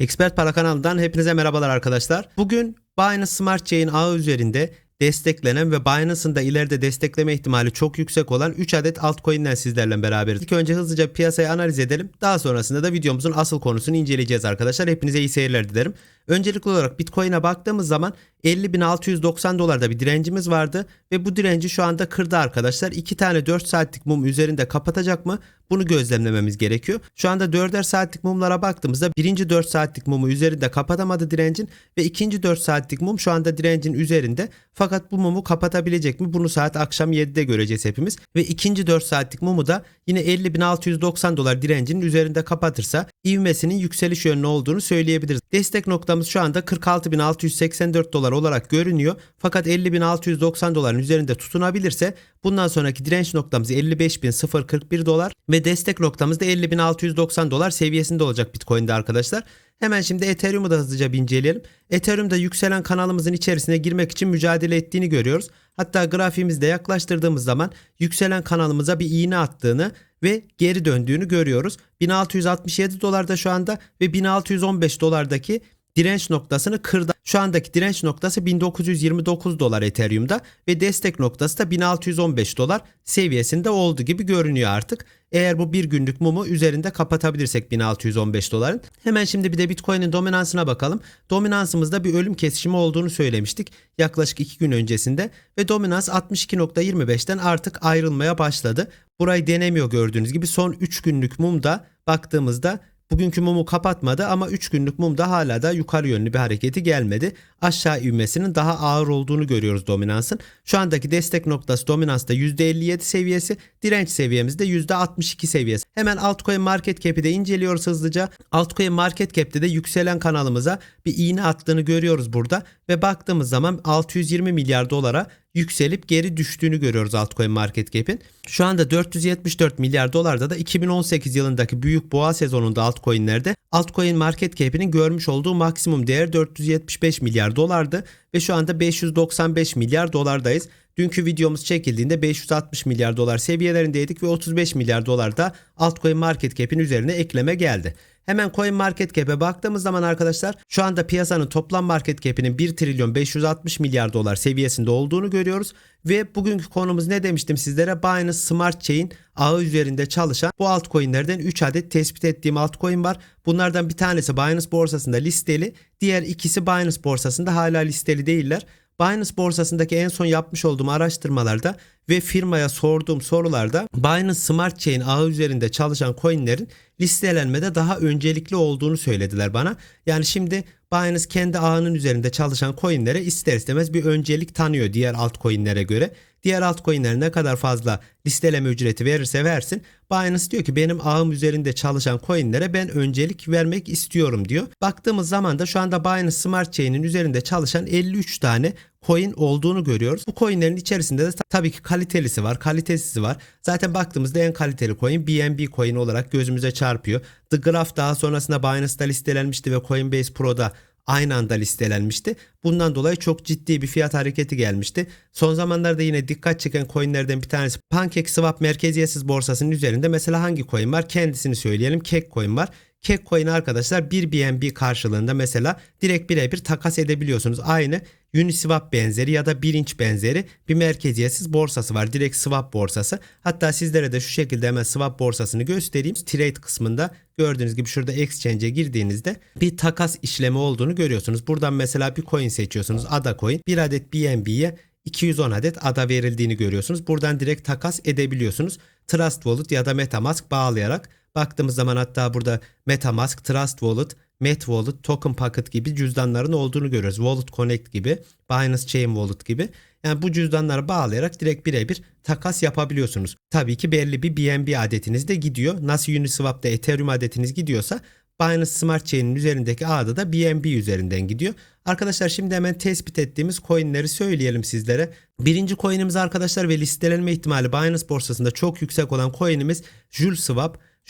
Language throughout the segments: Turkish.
Expert Para kanalından hepinize merhabalar arkadaşlar. Bugün Binance Smart Chain ağı üzerinde desteklenen ve Binance'ın da ileride destekleme ihtimali çok yüksek olan 3 adet altcoin'den sizlerle beraberiz. İlk önce hızlıca piyasayı analiz edelim. Daha sonrasında da videomuzun asıl konusunu inceleyeceğiz arkadaşlar. Hepinize iyi seyirler dilerim. Öncelikli olarak Bitcoin'e baktığımız zaman 50.690 dolarda bir direncimiz vardı ve bu direnci şu anda kırdı arkadaşlar. 2 tane 4 saatlik mum üzerinde kapatacak mı? Bunu gözlemlememiz gerekiyor. Şu anda 4'er saatlik mumlara baktığımızda birinci 4 saatlik mumu üzerinde kapatamadı direncin ve ikinci 4 saatlik mum şu anda direncin üzerinde. Fakat bu mumu kapatabilecek mi? Bunu saat akşam 7'de göreceğiz hepimiz. Ve ikinci 4 saatlik mumu da yine 50.690 dolar direncinin üzerinde kapatırsa ivmesinin yükseliş yönlü olduğunu söyleyebiliriz. Destek noktamız şu anda 46.684 dolar olarak görünüyor. Fakat 50.690 doların üzerinde tutunabilirse bundan sonraki direnç noktamız 55.041 dolar ve destek noktamız da 50.690 dolar seviyesinde olacak Bitcoin'de arkadaşlar. Hemen şimdi Ethereum'u da hızlıca bir inceleyelim. Ethereum'da yükselen kanalımızın içerisine girmek için mücadele ettiğini görüyoruz. Hatta grafiğimizde yaklaştırdığımız zaman yükselen kanalımıza bir iğne attığını ve geri döndüğünü görüyoruz. 1667 dolarda şu anda ve 1615 dolardaki direnç noktasını kırdı. Şu andaki direnç noktası 1929 dolar Ethereum'da ve destek noktası da 1615 dolar seviyesinde oldu gibi görünüyor artık. Eğer bu bir günlük mumu üzerinde kapatabilirsek 1615 doların. Hemen şimdi bir de Bitcoin'in dominansına bakalım. Dominansımızda bir ölüm kesişimi olduğunu söylemiştik yaklaşık 2 gün öncesinde ve dominans 62.25'ten artık ayrılmaya başladı. Burayı denemiyor gördüğünüz gibi son 3 günlük mumda baktığımızda Bugünkü mumu kapatmadı ama 3 günlük mumda hala da yukarı yönlü bir hareketi gelmedi. Aşağı ivmesinin daha ağır olduğunu görüyoruz dominansın. Şu andaki destek noktası dominansta %57 seviyesi, direnç seviyemizde %62 seviyesi. Hemen altcoin market cap'i de inceliyoruz hızlıca. Altcoin market cap'te de yükselen kanalımıza bir iğne attığını görüyoruz burada ve baktığımız zaman 620 milyar dolara yükselip geri düştüğünü görüyoruz altcoin market cap'in. Şu anda 474 milyar dolarda da 2018 yılındaki büyük boğa sezonunda altcoin'lerde altcoin market cap'inin görmüş olduğu maksimum değer 475 milyar dolardı ve şu anda 595 milyar dolardayız. Dünkü videomuz çekildiğinde 560 milyar dolar seviyelerindeydik ve 35 milyar dolar da altcoin market cap'in üzerine ekleme geldi. Hemen Coin Market Cap'e baktığımız zaman arkadaşlar şu anda piyasanın toplam market cap'inin 1 trilyon 560 milyar dolar seviyesinde olduğunu görüyoruz. Ve bugünkü konumuz ne demiştim sizlere? Binance Smart Chain ağı üzerinde çalışan bu altcoin'lerden 3 adet tespit ettiğim altcoin var. Bunlardan bir tanesi Binance borsasında listeli. Diğer ikisi Binance borsasında hala listeli değiller. Binance borsasındaki en son yapmış olduğum araştırmalarda ve firmaya sorduğum sorularda Binance Smart Chain ağı üzerinde çalışan coinlerin listelenmede daha öncelikli olduğunu söylediler bana. Yani şimdi Binance kendi ağının üzerinde çalışan coinlere ister istemez bir öncelik tanıyor diğer altcoinlere göre. Diğer altcoin'ler ne kadar fazla listeleme ücreti verirse versin Binance diyor ki benim ağım üzerinde çalışan coinlere ben öncelik vermek istiyorum diyor. Baktığımız zaman da şu anda Binance Smart Chain'in üzerinde çalışan 53 tane coin olduğunu görüyoruz. Bu coinlerin içerisinde de tabii ki kalitelisi var, kalitesizi var. Zaten baktığımızda en kaliteli coin BNB coin olarak gözümüze çarpıyor. The Graph daha sonrasında Binance'da listelenmişti ve Coinbase Pro'da aynı anda listelenmişti. Bundan dolayı çok ciddi bir fiyat hareketi gelmişti. Son zamanlarda yine dikkat çeken coinlerden bir tanesi PancakeSwap merkeziyetsiz borsasının üzerinde mesela hangi coin var? Kendisini söyleyelim. Cake coin var. Cake coin arkadaşlar bir BNB karşılığında mesela direkt birebir takas edebiliyorsunuz. Aynı Uniswap benzeri ya da Birinç benzeri bir merkeziyetsiz borsası var. Direkt swap borsası. Hatta sizlere de şu şekilde hemen swap borsasını göstereyim. Trade kısmında gördüğünüz gibi şurada exchange'e girdiğinizde bir takas işlemi olduğunu görüyorsunuz. Buradan mesela bir coin seçiyorsunuz. ADA coin. Bir adet BNB'ye 210 adet ada verildiğini görüyorsunuz. Buradan direkt takas edebiliyorsunuz. Trust Wallet ya da Metamask bağlayarak baktığımız zaman hatta burada Metamask, Trust Wallet, Met Wallet, Token Pocket gibi cüzdanların olduğunu görüyoruz. Wallet Connect gibi, Binance Chain Wallet gibi. Yani bu cüzdanları bağlayarak direkt birebir takas yapabiliyorsunuz. Tabii ki belli bir BNB adetiniz de gidiyor. Nasıl Uniswap'ta Ethereum adetiniz gidiyorsa Binance Smart Chain'in üzerindeki ağda da BNB üzerinden gidiyor. Arkadaşlar şimdi hemen tespit ettiğimiz coinleri söyleyelim sizlere. Birinci coinimiz arkadaşlar ve listelenme ihtimali Binance borsasında çok yüksek olan coinimiz Jules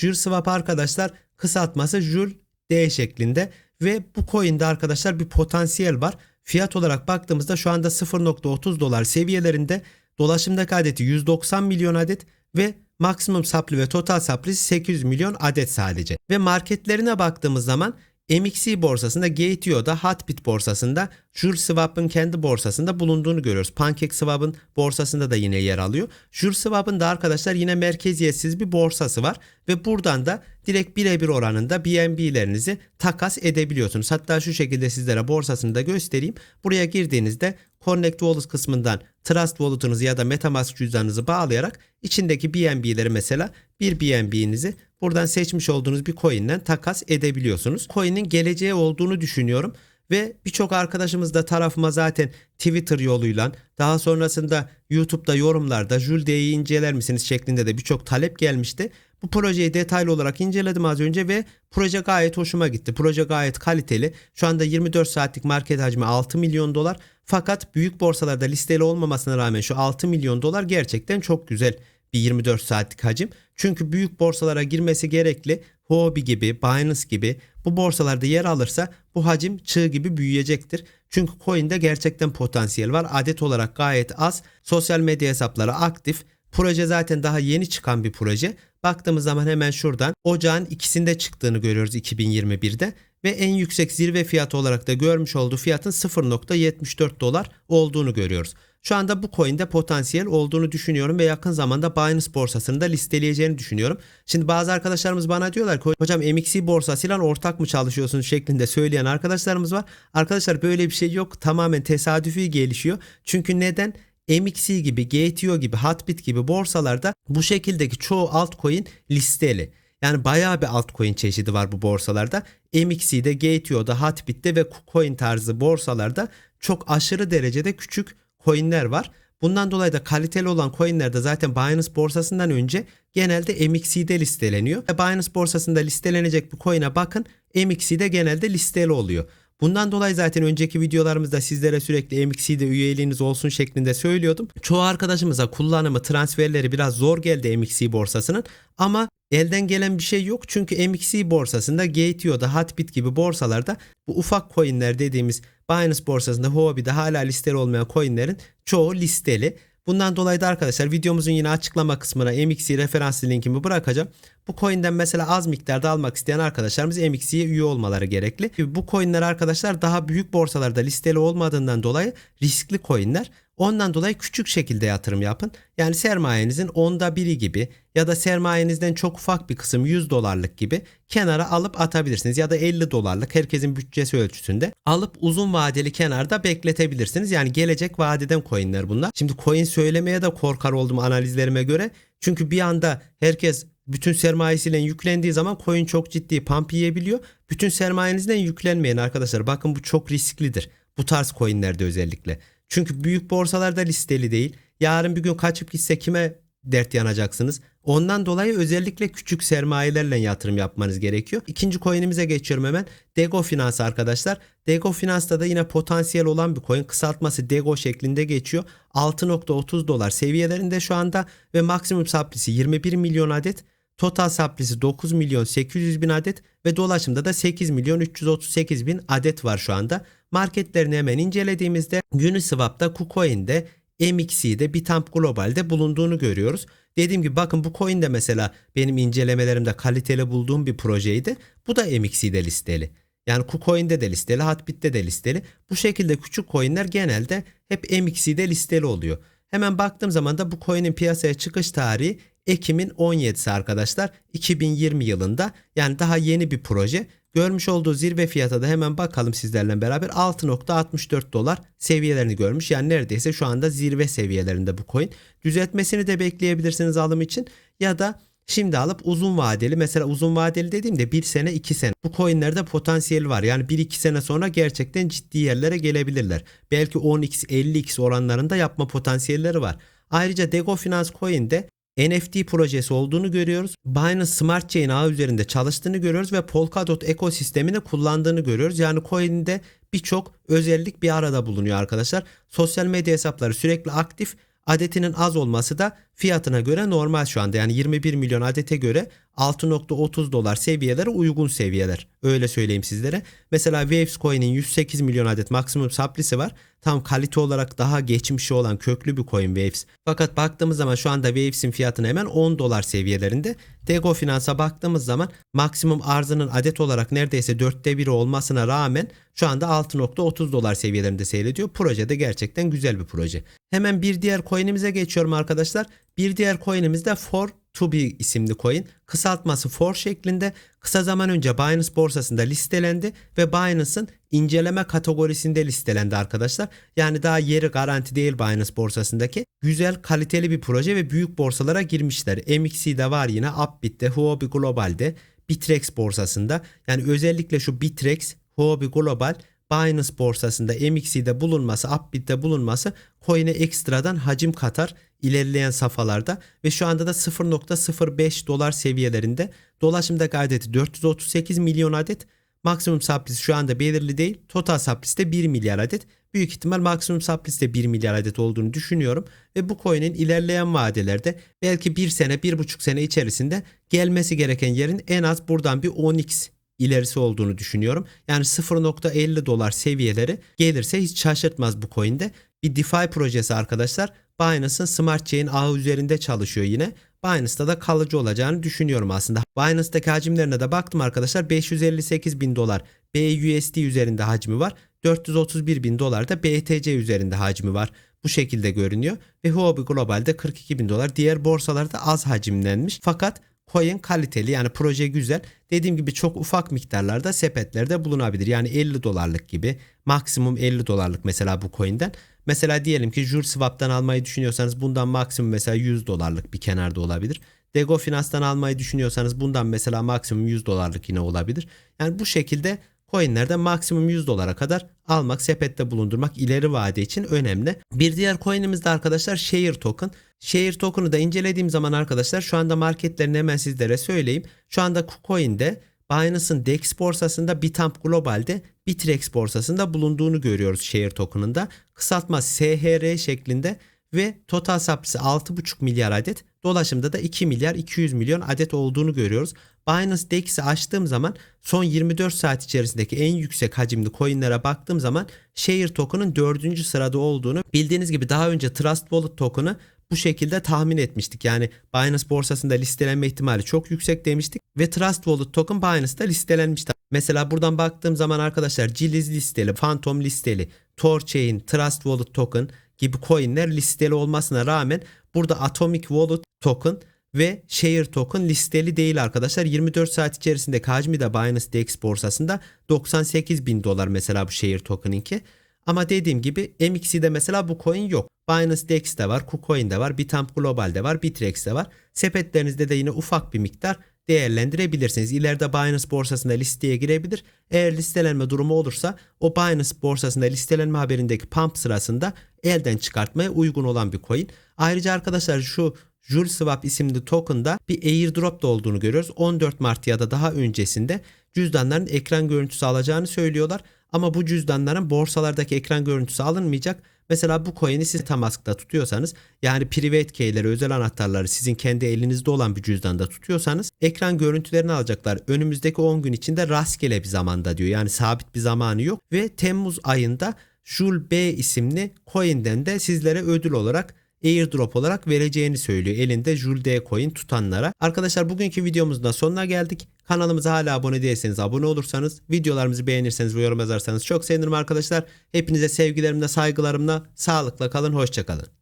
Jules Swap arkadaşlar kısaltması Jules D şeklinde ve bu coin'de arkadaşlar bir potansiyel var. Fiyat olarak baktığımızda şu anda 0.30 dolar seviyelerinde dolaşımdaki adeti 190 milyon adet ve maksimum supply ve total supply 800 milyon adet sadece. Ve marketlerine baktığımız zaman MXC borsasında, Gateio'da, Hotbit borsasında, JureSwap'ın kendi borsasında bulunduğunu görüyoruz. PancakeSwap'ın borsasında da yine yer alıyor. JureSwap'ın da arkadaşlar yine merkeziyetsiz bir borsası var ve buradan da direkt birebir oranında BNB'lerinizi takas edebiliyorsunuz. Hatta şu şekilde sizlere borsasını da göstereyim. Buraya girdiğinizde Connect Wallet kısmından Trust Wallet'ınızı ya da Metamask cüzdanınızı bağlayarak içindeki BNB'leri mesela bir BNB'nizi buradan seçmiş olduğunuz bir coin'den takas edebiliyorsunuz. Coin'in geleceği olduğunu düşünüyorum. Ve birçok arkadaşımız da tarafıma zaten Twitter yoluyla daha sonrasında YouTube'da yorumlarda Julde'yi inceler misiniz şeklinde de birçok talep gelmişti. Bu projeyi detaylı olarak inceledim az önce ve proje gayet hoşuma gitti. Proje gayet kaliteli. Şu anda 24 saatlik market hacmi 6 milyon dolar. Fakat büyük borsalarda listeli olmamasına rağmen şu 6 milyon dolar gerçekten çok güzel bir 24 saatlik hacim. Çünkü büyük borsalara girmesi gerekli. Huobi gibi, Binance gibi bu borsalarda yer alırsa bu hacim çığ gibi büyüyecektir. Çünkü coin'de gerçekten potansiyel var. Adet olarak gayet az. Sosyal medya hesapları aktif. Proje zaten daha yeni çıkan bir proje. Baktığımız zaman hemen şuradan ocağın ikisinde çıktığını görüyoruz 2021'de ve en yüksek zirve fiyatı olarak da görmüş olduğu fiyatın 0.74 dolar olduğunu görüyoruz. Şu anda bu coin'de potansiyel olduğunu düşünüyorum ve yakın zamanda Binance borsasını da listeleyeceğini düşünüyorum. Şimdi bazı arkadaşlarımız bana diyorlar ki hocam MXC borsasıyla ortak mı çalışıyorsunuz şeklinde söyleyen arkadaşlarımız var. Arkadaşlar böyle bir şey yok. Tamamen tesadüfi gelişiyor. Çünkü neden? MXC gibi, GTO gibi, Hotbit gibi borsalarda bu şekildeki çoğu altcoin listeli. Yani bayağı bir altcoin çeşidi var bu borsalarda. MXC'de, GTO'da, Hotbit'te ve KuCoin tarzı borsalarda çok aşırı derecede küçük coinler var. Bundan dolayı da kaliteli olan coinler de zaten Binance borsasından önce genelde MXC'de listeleniyor. Binance borsasında listelenecek bir coin'e bakın MXC'de genelde listeli oluyor. Bundan dolayı zaten önceki videolarımızda sizlere sürekli MXC'de üyeliğiniz olsun şeklinde söylüyordum. Çoğu arkadaşımıza kullanımı, transferleri biraz zor geldi MXC borsasının ama elden gelen bir şey yok. Çünkü MXC borsasında Gateio'da, Hotbit gibi borsalarda bu ufak coinler dediğimiz Binance borsasında Huobi'de hala listeli olmayan coinlerin çoğu listeli. Bundan dolayı da arkadaşlar videomuzun yine açıklama kısmına MXC referans linkimi bırakacağım. Bu coin'den mesela az miktarda almak isteyen arkadaşlarımız MXC'ye üye olmaları gerekli. Bu coin'ler arkadaşlar daha büyük borsalarda listeli olmadığından dolayı riskli coin'ler. Ondan dolayı küçük şekilde yatırım yapın. Yani sermayenizin onda biri gibi ya da sermayenizden çok ufak bir kısım 100 dolarlık gibi kenara alıp atabilirsiniz. Ya da 50 dolarlık herkesin bütçesi ölçüsünde alıp uzun vadeli kenarda bekletebilirsiniz. Yani gelecek vadeden coinler bunlar. Şimdi coin söylemeye de korkar oldum analizlerime göre. Çünkü bir anda herkes bütün sermayesiyle yüklendiği zaman coin çok ciddi pump yiyebiliyor. Bütün sermayenizden yüklenmeyin arkadaşlar. Bakın bu çok risklidir. Bu tarz coinlerde özellikle. Çünkü büyük borsalarda listeli değil. Yarın bir gün kaçıp gitse kime dert yanacaksınız? Ondan dolayı özellikle küçük sermayelerle yatırım yapmanız gerekiyor. İkinci coin'imize geçiyorum hemen. Dego Finans arkadaşlar. Dego Finans'ta da yine potansiyel olan bir coin. Kısaltması Dego şeklinde geçiyor. 6.30 dolar seviyelerinde şu anda ve maksimum supply'si 21 milyon adet. Total supply'si 9 milyon 800 bin adet ve dolaşımda da 8 milyon 338 bin adet var şu anda. Marketlerini hemen incelediğimizde Uniswap'ta, KuCoin'de, MXC'de, Bitamp Global'de bulunduğunu görüyoruz. Dediğim gibi bakın bu coin de mesela benim incelemelerimde kaliteli bulduğum bir projeydi. Bu da MXC'de listeli. Yani KuCoin'de de listeli, Hotbit'te de listeli. Bu şekilde küçük coinler genelde hep MXC'de listeli oluyor. Hemen baktığım zaman da bu coin'in piyasaya çıkış tarihi Ekim'in 17'si arkadaşlar 2020 yılında yani daha yeni bir proje. Görmüş olduğu zirve fiyata da hemen bakalım sizlerle beraber 6.64 dolar seviyelerini görmüş. Yani neredeyse şu anda zirve seviyelerinde bu coin. Düzeltmesini de bekleyebilirsiniz alım için ya da Şimdi alıp uzun vadeli mesela uzun vadeli dediğimde 1 sene 2 sene bu coinlerde potansiyeli var. Yani 1-2 sene sonra gerçekten ciddi yerlere gelebilirler. Belki 10x 50x oranlarında yapma potansiyelleri var. Ayrıca Dego Finance Coin'de NFT projesi olduğunu görüyoruz. Binance Smart Chain ağı üzerinde çalıştığını görüyoruz ve Polkadot ekosistemini kullandığını görüyoruz. Yani coin'de birçok özellik bir arada bulunuyor arkadaşlar. Sosyal medya hesapları sürekli aktif. Adetinin az olması da fiyatına göre normal şu anda. Yani 21 milyon adete göre 6.30 dolar seviyeleri uygun seviyeler. Öyle söyleyeyim sizlere. Mesela Waves Coin'in 108 milyon adet maksimum supply'si var. Tam kalite olarak daha geçmişi olan köklü bir coin Waves. Fakat baktığımız zaman şu anda Waves'in fiyatını hemen 10 dolar seviyelerinde. Dego Finans'a baktığımız zaman maksimum arzının adet olarak neredeyse dörtte biri olmasına rağmen şu anda 6.30 dolar seviyelerinde seyrediyor. Proje de gerçekten güzel bir proje. Hemen bir diğer coin'imize geçiyorum arkadaşlar. Bir diğer coin'imiz de For to be isimli coin. Kısaltması for şeklinde kısa zaman önce Binance borsasında listelendi ve Binance'ın inceleme kategorisinde listelendi arkadaşlar. Yani daha yeri garanti değil Binance borsasındaki. Güzel kaliteli bir proje ve büyük borsalara girmişler. MXC'de var yine Upbit'te, Huobi Global'de, Bitrex borsasında. Yani özellikle şu Bitrex, Huobi Global Binance borsasında MXC'de bulunması, Upbit'te bulunması coin'e ekstradan hacim katar ilerleyen safhalarda ve şu anda da 0.05 dolar seviyelerinde dolaşımdaki adeti 438 milyon adet maksimum supply'si şu anda belirli değil. Total supply'si de 1 milyar adet. Büyük ihtimal maksimum supply'si de 1 milyar adet olduğunu düşünüyorum. Ve bu coin'in ilerleyen vadelerde belki 1 sene 1,5 sene içerisinde gelmesi gereken yerin en az buradan bir 10x ilerisi olduğunu düşünüyorum. Yani 0.50 dolar seviyeleri gelirse hiç şaşırtmaz bu coin'de. Bir DeFi projesi arkadaşlar. Binance'ın Smart Chain ağı üzerinde çalışıyor yine. Binance'da da kalıcı olacağını düşünüyorum aslında. Binance'daki hacimlerine de baktım arkadaşlar. 558 bin dolar BUSD üzerinde hacmi var. 431 bin dolar da BTC üzerinde hacmi var. Bu şekilde görünüyor. Ve Huobi Global'de 42 bin dolar. Diğer borsalarda az hacimlenmiş. Fakat coin kaliteli yani proje güzel. Dediğim gibi çok ufak miktarlarda sepetlerde bulunabilir. Yani 50 dolarlık gibi maksimum 50 dolarlık mesela bu coin'den. Mesela diyelim ki Jur Swap'tan almayı düşünüyorsanız bundan maksimum mesela 100 dolarlık bir kenarda olabilir. Dego Finans'tan almayı düşünüyorsanız bundan mesela maksimum 100 dolarlık yine olabilir. Yani bu şekilde coinlerde maksimum 100 dolara kadar almak, sepette bulundurmak ileri vade için önemli. Bir diğer coin'imiz de arkadaşlar Share Token. Share Token'ı da incelediğim zaman arkadaşlar şu anda marketlerini hemen sizlere söyleyeyim. Şu anda KuCoin'de Binance'ın DEX borsasında Bitamp Global'de Bitrex borsasında bulunduğunu görüyoruz Share Token'ında. Kısaltma SHR şeklinde ve total supply'si 6,5 milyar adet. Dolaşımda da 2 milyar 200 milyon adet olduğunu görüyoruz. Binance DEX'i açtığım zaman son 24 saat içerisindeki en yüksek hacimli coinlere baktığım zaman Share Token'ın 4. sırada olduğunu bildiğiniz gibi daha önce Trust Wallet Token'ı bu şekilde tahmin etmiştik. Yani Binance borsasında listelenme ihtimali çok yüksek demiştik ve Trust Wallet token Binance'da listelenmişti. Mesela buradan baktığım zaman arkadaşlar Giliz listeli, Phantom listeli, Torchain, Trust Wallet token gibi coinler listeli olmasına rağmen burada Atomic Wallet token ve Share token listeli değil arkadaşlar. 24 saat içerisinde hacmi de Binance DEX borsasında 98 bin dolar mesela bu Share token'inki. Ama dediğim gibi MXC'de mesela bu coin yok. Binance DEX'te var, KuCoin'de var, Bitamp Global'de var, Bitrex'te var. Sepetlerinizde de yine ufak bir miktar değerlendirebilirsiniz. İleride Binance borsasında listeye girebilir. Eğer listelenme durumu olursa o Binance borsasında listelenme haberindeki pump sırasında elden çıkartmaya uygun olan bir coin. Ayrıca arkadaşlar şu JuleSwap isimli token'da bir airdrop da olduğunu görüyoruz. 14 Mart ya da daha öncesinde cüzdanların ekran görüntüsü alacağını söylüyorlar. Ama bu cüzdanların borsalardaki ekran görüntüsü alınmayacak. Mesela bu coin'i siz Tamask'ta tutuyorsanız yani private key'leri özel anahtarları sizin kendi elinizde olan bir cüzdanda tutuyorsanız ekran görüntülerini alacaklar. Önümüzdeki 10 gün içinde rastgele bir zamanda diyor. Yani sabit bir zamanı yok ve Temmuz ayında Jul B isimli coin'den de sizlere ödül olarak airdrop olarak vereceğini söylüyor elinde Jul D coin tutanlara. Arkadaşlar bugünkü videomuzun da sonuna geldik. Kanalımıza hala abone değilseniz abone olursanız, videolarımızı beğenirseniz ve yorum yazarsanız çok sevinirim arkadaşlar. Hepinize sevgilerimle, saygılarımla, sağlıkla kalın, hoşçakalın.